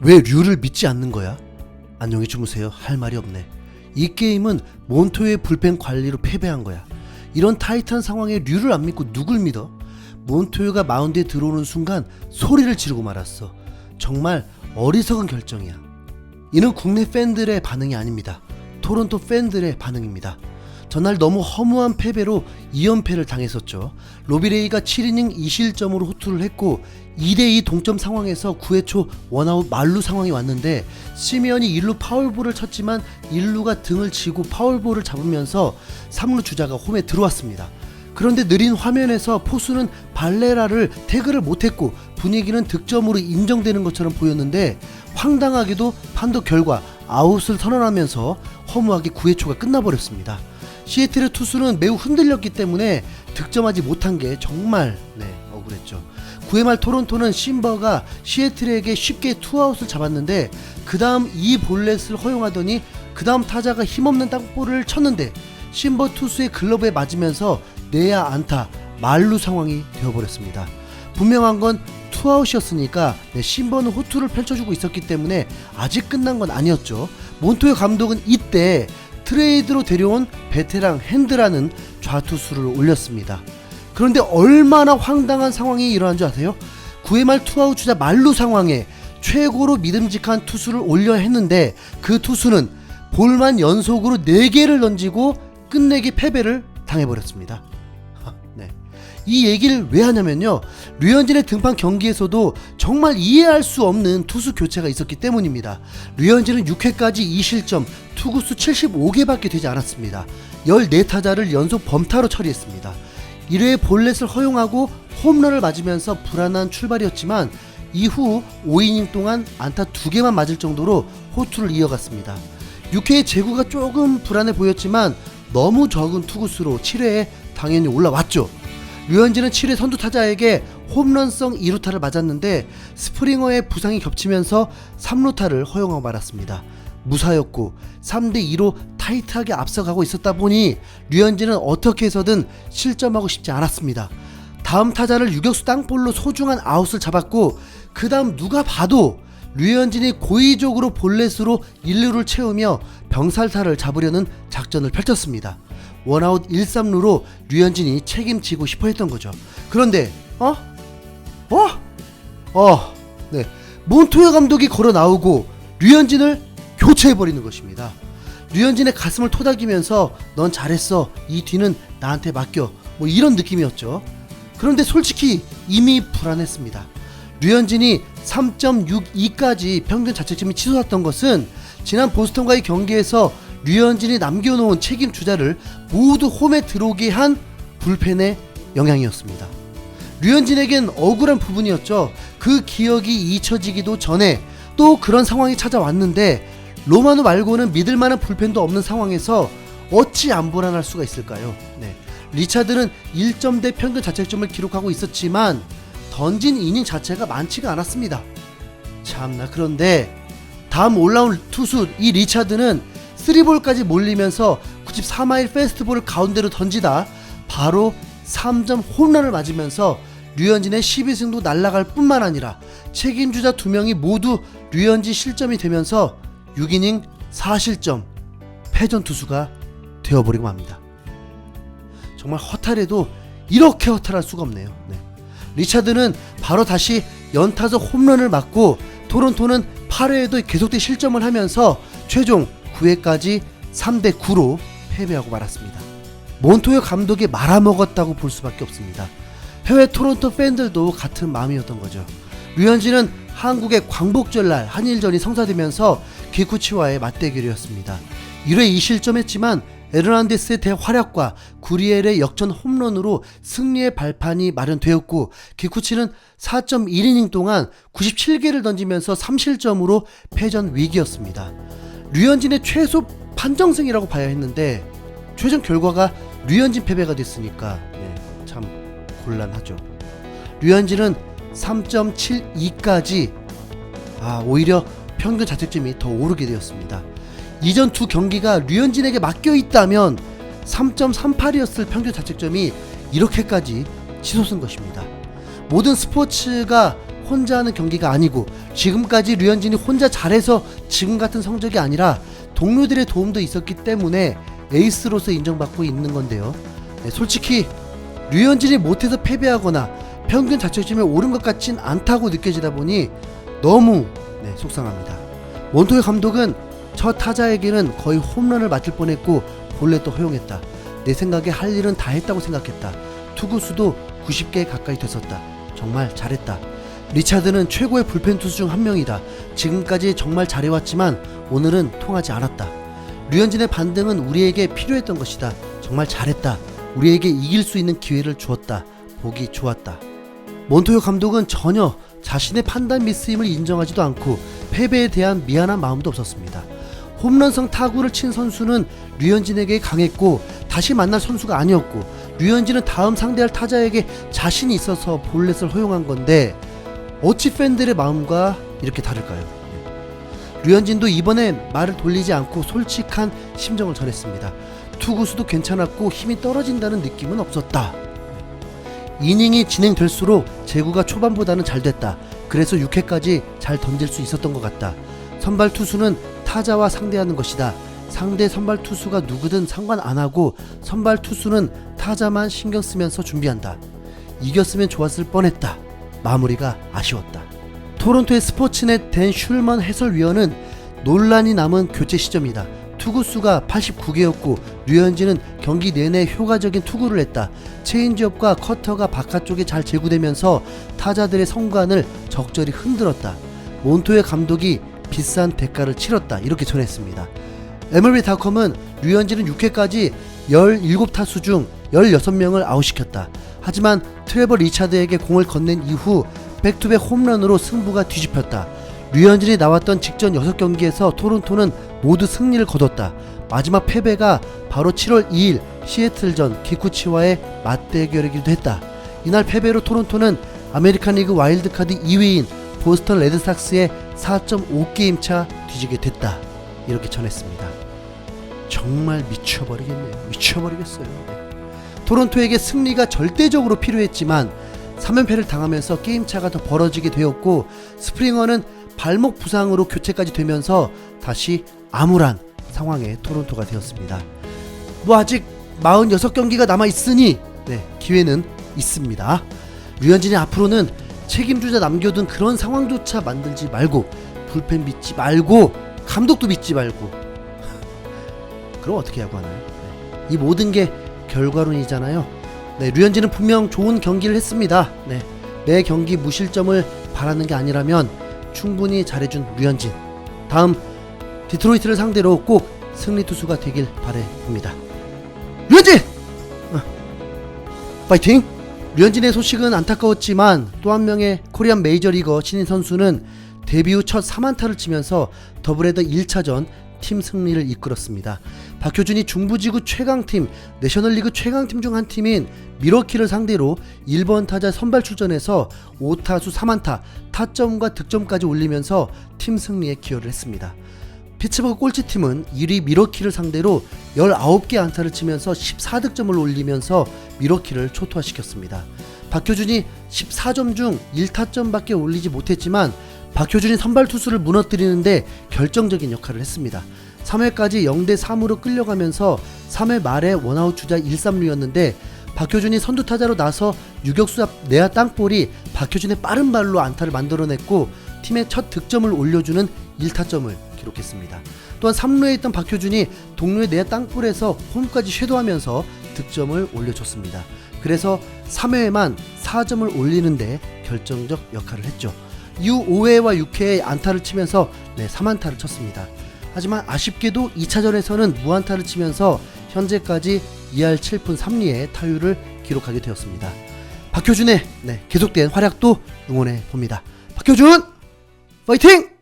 왜 류를 믿지 않는 거야? 안녕히 주무세요. 할 말이 없네. 이 게임은 몬토의 불펜 관리로 패배한 거야. 이런 타이트한 상황에 류를 안 믿고 누굴 믿어? 몬토요가 마운드에 들어오는 순간 소리를 지르고 말았어. 정말 어리석은 결정이야. 이는 국내 팬들의 반응이 아닙니다. 토론토 팬들의 반응입니다. 전날 너무 허무한 패배로 2연패를 당했었죠. 로비레이가 7이닝 2실점으로 호투를 했고 2대2 동점 상황에서 9회 초 원아웃 만루 상황이 왔는데 시미언이 1루 파울볼을 쳤지만 1루가 등을 치고 파울볼을 잡으면서 3루 주자가 홈에 들어왔습니다. 그런데 느린 화면에서 포수는 발레라를 태그를 못했고 분위기는 득점으로 인정되는 것처럼 보였는데 황당하게도 판도 결과 아웃을 선언하면서 허무하게 9회 초가 끝나버렸습니다. 시애틀의 투수는 매우 흔들렸기 때문에 득점하지 못한 게 정말 네, 억울했죠. 9회 말 토론토는 심버가 시애틀에게 쉽게 투아웃을 잡았는데 그 다음 이 볼넷을 허용하더니 그 다음 타자가 힘없는 땅볼을 쳤는데 심버 투수의 글러브에 맞으면서 내야 안타 말루 상황이 되어버렸습니다. 분명한 건 투아웃이었으니까 네, 심버는 호투를 펼쳐주고 있었기 때문에 아직 끝난 건 아니었죠. 몬토의 감독은 이때 트레이드로 데려온 베테랑 핸드라는 좌투수를 올렸습니다. 그런데 얼마나 황당한 상황이 일어난 줄 아세요? 9회 말 투아웃 주자 말루 상황에 최고로 믿음직한 투수를 올려야 했는데 그 투수는 볼만 연속으로 4개를 던지고 끝내기 패배를 당해버렸습니다. 네. 이 얘기를 왜 하냐면요. 류현진의 등판 경기에서도 정말 이해할 수 없는 투수 교체가 있었기 때문입니다. 류현진은 6회까지 2실점, 투구수 75개밖에 되지 않았습니다. 14타자를 연속 범타로 처리했습니다. 1회 볼넷을 허용하고 홈런을 맞으면서 불안한 출발이었지만 이후 5이닝 동안 안타 2개만 맞을 정도로 호투를 이어갔습니다. 6회의 제구가 조금 불안해 보였지만 너무 적은 투구수로 7회에 당연히 올라왔죠. 류현진은 7회 선두 타자에게 홈런성 2루타를 맞았는데 스프링어의 부상이 겹치면서 3루타를 허용하고 말았습니다. 무사였고 3대 2로 타이트하게 앞서가고 있었다 보니 류현진은 어떻게 해서든 실점하고 싶지 않았습니다. 다음 타자를 유격수 땅볼로 소중한 아웃을 잡았고 그 다음 누가 봐도 류현진이 고의적으로 볼넷으로 1루를 채우며 병살타를 잡으려는 작전을 펼쳤습니다. 원아웃 1, 3루로 류현진이 책임지고 싶어 했던 거죠. 그런데 어? 어? 어. 네. 몬토야 감독이 걸어 나오고 류현진을 교체해 버리는 것입니다. 류현진의 가슴을 토닥이면서 넌 잘했어. 이 뒤는 나한테 맡겨. 뭐 이런 느낌이었죠. 그런데 솔직히 이미 불안했습니다. 류현진이 3.62까지 평균 자책점이 치솟았던 것은 지난 보스턴과의 경기에서 류현진이 남겨놓은 책임 주자를 모두 홈에 들어오게 한 불펜의 영향이었습니다. 류현진에겐 억울한 부분이었죠. 그 기억이 잊혀지기도 전에 또 그런 상황이 찾아왔는데 로마노 말고는 믿을 만한 불펜도 없는 상황에서 어찌 안 불안할 수가 있을까요? 네. 리차드는 1점대 평균 자책점을 기록하고 있었지만 던진 이닝 자체가 많지가 않았습니다. 참나 그런데 다음 올라온 투수 이 리차드는 3볼까지 몰리면서 94마일 페스트볼을 가운데로 던지다 바로 3점 홈런을 맞으면서 류현진의 12승도 날아갈 뿐만 아니라 책임주자 두 명이 모두 류현진 실점이 되면서 6이닝 4실점 패전 투수가 되어버리고 맙니다. 정말 허탈해도 이렇게 허탈할 수가 없네요. 네. 리차드는 바로 다시 연타석 홈런을 맞고 토론토는 8회에도 계속된 실점을 하면서 최종 9회까지 3대 9로 패배하고 말았습니다. 몬토요 감독이 말아먹었다고 볼 수밖에 없습니다. 해외 토론토 팬들도 같은 마음이었던 거죠. 류현진은 한국의 광복절날 한일전이 성사되면서 기쿠치와의 맞대결이었습니다. 1회 2실점했지만 에르난데스의 대활약과 구리엘의 역전 홈런으로 승리의 발판이 마련되었고 기쿠치는 4.1이닝 동안 97개를 던지면서 3실점으로 패전 위기였습니다. 류현진의 최소 판정승이라고 봐야 했는데 최종 결과가 류현진 패배가 됐으니까 네, 참 곤란하죠. 류현진은 3.72까지 아 오히려 평균 자책점이 더 오르게 되었습니다. 이전 두 경기가 류현진에게 맡겨 있다면 3.38이었을 평균 자책점이 이렇게까지 치솟은 것입니다. 모든 스포츠가 혼자 하는 경기가 아니고 지금까지 류현진이 혼자 잘해서 지금 같은 성적이 아니라 동료들의 도움도 있었기 때문에 에이스로서 인정받고 있는 건데요. 네, 솔직히 류현진이 못해서 패배하거나 평균 자책점이 오른 것 같진 않다고 느껴지다 보니 너무 네, 속상합니다. 몬토의 감독은 첫 타자에게는 거의 홈런을 맞을 뻔했고 볼넷도 허용했다. 내 생각에 할 일은 다 했다고 생각했다. 투구수도 90개 가까이 됐었다. 정말 잘했다. 리차드는 최고의 불펜 투수 중 한 명이다. 지금까지 정말 잘해왔지만 오늘은 통하지 않았다. 류현진의 반등은 우리에게 필요했던 것이다. 정말 잘했다. 우리에게 이길 수 있는 기회를 주었다. 보기 좋았다. 몬토요 감독은 전혀 자신의 판단 미스임을 인정하지도 않고 패배에 대한 미안한 마음도 없었습니다. 홈런성 타구를 친 선수는 류현진에게 강했고 다시 만날 선수가 아니었고 류현진은 다음 상대할 타자에게 자신이 있어서 볼넷을 허용한 건데 어찌 팬들의 마음과 이렇게 다를까요? 예. 류현진도 이번에 말을 돌리지 않고 솔직한 심정을 전했습니다. 투구수도 괜찮았고 힘이 떨어진다는 느낌은 없었다. 이닝이 진행될수록 제구가 초반보다는 잘 됐다. 그래서 6회까지 잘 던질 수 있었던 것 같다. 선발 투수는 타자와 상대하는 것이다. 상대 선발 투수가 누구든 상관 안 하고 선발 투수는 타자만 신경 쓰면서 준비한다. 이겼으면 좋았을 뻔했다. 마무리가 아쉬웠다. 토론토의 스포츠넷 댄 슐먼 해설위원은 논란이 남은 교체 시점이다. 투구수가 89개였고 류현진은 경기 내내 효과적인 투구를 했다. 체인지업과 커터가 바깥쪽에 잘 제구되면서 타자들의 성관을 적절히 흔들었다. 몬토의 감독이 비싼 대가를 치렀다. 이렇게 전했습니다. MLB닷컴은 류현진은 6회까지 17타수 중 16명을 아웃시켰다. 하지만 트레버 리차드에게 공을 건넨 이후 백투백 홈런으로 승부가 뒤집혔다. 류현진이 나왔던 직전 6경기에서 토론토는 모두 승리를 거뒀다. 마지막 패배가 바로 7월 2일 시애틀전 기쿠치와의 맞대결이기도 했다. 이날 패배로 토론토는 아메리칸 리그 와일드카드 2위인 보스턴 레드삭스의 4.5게임 차 뒤지게 됐다. 이렇게 전했습니다. 정말 미쳐버리겠네요. 미쳐버리겠어요. 네. 토론토에게 승리가 절대적으로 필요했지만 3연패를 당하면서 게임차가 더 벌어지게 되었고 스프링어는 발목 부상으로 교체까지 되면서 다시 암울한 상황의 토론토가 되었습니다. 뭐 아직 46경기가 남아 있으니 네, 기회는 있습니다. 류현진이 앞으로는 책임주자 남겨둔 그런 상황조차 만들지 말고 불펜 믿지 말고 감독도 믿지 말고 그럼 어떻게 하고 하나요? 네. 이 모든 게 결과론이잖아요. 네, 류현진은 분명 좋은 경기를 했습니다. 네, 매 경기 무실점을 바라는 게 아니라면 충분히 잘해준 류현진. 다음 디트로이트를 상대로 꼭 승리 투수가 되길 바래 봅니다. 류현진! 어. 파이팅! 류현진의 소식은 안타까웠지만 또 한 명의 코리안 메이저리거 신인 선수는 데뷔 후 첫 3안타를 치면서 더블헤더 1차전 팀 승리를 이끌었습니다. 박효준이 중부지구 최강팀, 내셔널리그 최강팀 중 한 팀인 미러키를 상대로 1번 타자 선발 출전해서 5타수 3안타, 타점과 득점까지 올리면서 팀 승리에 기여를 했습니다. 피츠버그 꼴찌팀은 1위 미러키를 상대로 19개 안타를 치면서 14득점을 올리면서 미러키를 초토화시켰습니다. 박효준이 14점 중 1타점밖에 올리지 못했지만 박효준이 선발 투수를 무너뜨리는데 결정적인 역할을 했습니다. 3회까지 0대 3으로 끌려가면서 3회 말에 원아웃 주자 1, 3루였는데 박효준이 선두 타자로 나서 유격수 앞 내야 땅볼이 박효준의 빠른 발로 안타를 만들어냈고 팀의 첫 득점을 올려주는 1타점을 기록했습니다. 또한 3루에 있던 박효준이 동료의 내야 땅볼에서 홈까지 쇄도하면서 득점을 올려줬습니다. 그래서 3회에만 4점을 올리는데 결정적 역할을 했죠. 이후 5회와 6회에 안타를 치면서 네, 3안타를 쳤습니다. 하지만 아쉽게도 2차전에서는 무안타를 치면서 현재까지 2할 7푼 3리의 타율을 기록하게 되었습니다. 박효준의 네, 계속된 활약도 응원해 봅니다. 박효준 파이팅!